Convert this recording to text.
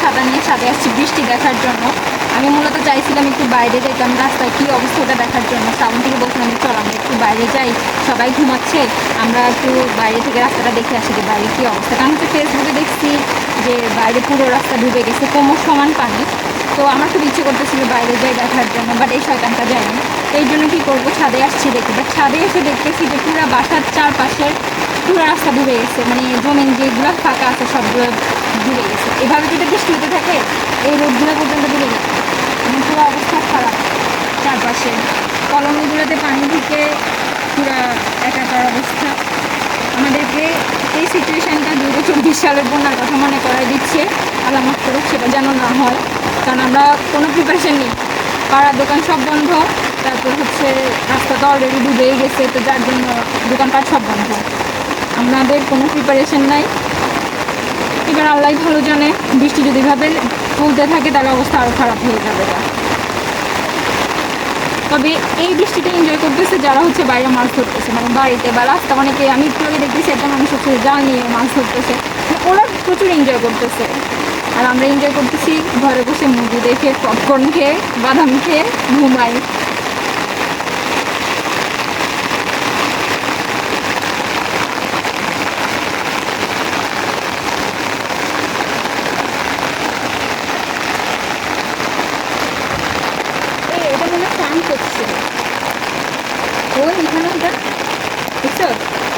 ছাতা নিয়ে ছাদে আসছি বৃষ্টি দেখার জন্য। আমি মূলত চাইছিলাম একটু বাইরে যেতাম রাস্তায় কী অবস্থাটা দেখার জন্য। সামন থেকে বলছিলাম চল আমরা একটু বাইরে যাই, সবাই ঘুমাচ্ছে, আমরা একটু বাইরে থেকে রাস্তাটা দেখে আসি যে বাইরে কী অবস্থা। কারণ হচ্ছে ফেসবুকে দেখছি যে বাইরে পুরো রাস্তা ডুবে গেছে, কোমর সমান পানি। তো আমার খুব ইচ্ছে করতেছিল বাইরে যাই দেখার জন্য বাট এই শয়তানটা যায়নি। এই জন্য কী করব? ছাদে আসছি দেখি। বাট ছাদে এসে দেখতেছি যে পুরো বাসার চারপাশের ডুবে গেছে মানে জমিন যেগুলো ফাঁকা আছে সবগুলো ডুবে গেছে এভাবে যদি বৃষ্টি হতে থাকে, এই রোডগুলো পর্যন্ত ডুবে গেছে মানে পুরো অবস্থা খারাপ। চারপাশে কলোনিগুলোতে পানি ঢুকে পুরো একাকার অবস্থা। আমাদেরকে এই সিচুয়েশানটা দু হাজার চব্বিশ সালের বন্যার কথা মনে করাই দিচ্ছে। আলামত করুক, সেটা যেন না হয়। কারণ আমরা কোনো প্রিপারেশন নেই। পাড়ার দোকান সব বন্ধ। তারপর হচ্ছে রাস্তা তো অলরেডি ডুবেই গেছে, তো যার জন্য দোকানপাট সব বন্ধ। আমাদের কোনো প্রিপারেশন নাই। এবার আল্লাহ ভালো জানে, বৃষ্টি যদি ভাবে চলতে থাকে, তাহলে অবস্থা আরও খারাপ হয়ে যাবে। তবে এই বৃষ্টিটা এনজয় করতেছে যারা হচ্ছে বাইরে মাছ ধরতেছে। মানে বাড়িতে বা রাস্তা, অনেকে আমি একটু আগে দেখতেছি একটা মানুষ হচ্ছে জাল নিয়ে মাছ ধরতেছে। ওরা প্রচুর এনজয় করতেছে। আর আমরা এনজয় করতেছি, ঘরে বসে মুভি দেখে পপকর্ন খেয়ে, বাদাম খেয়ে, ঘুমাই। しいる。公園に行かないんだ行くぞ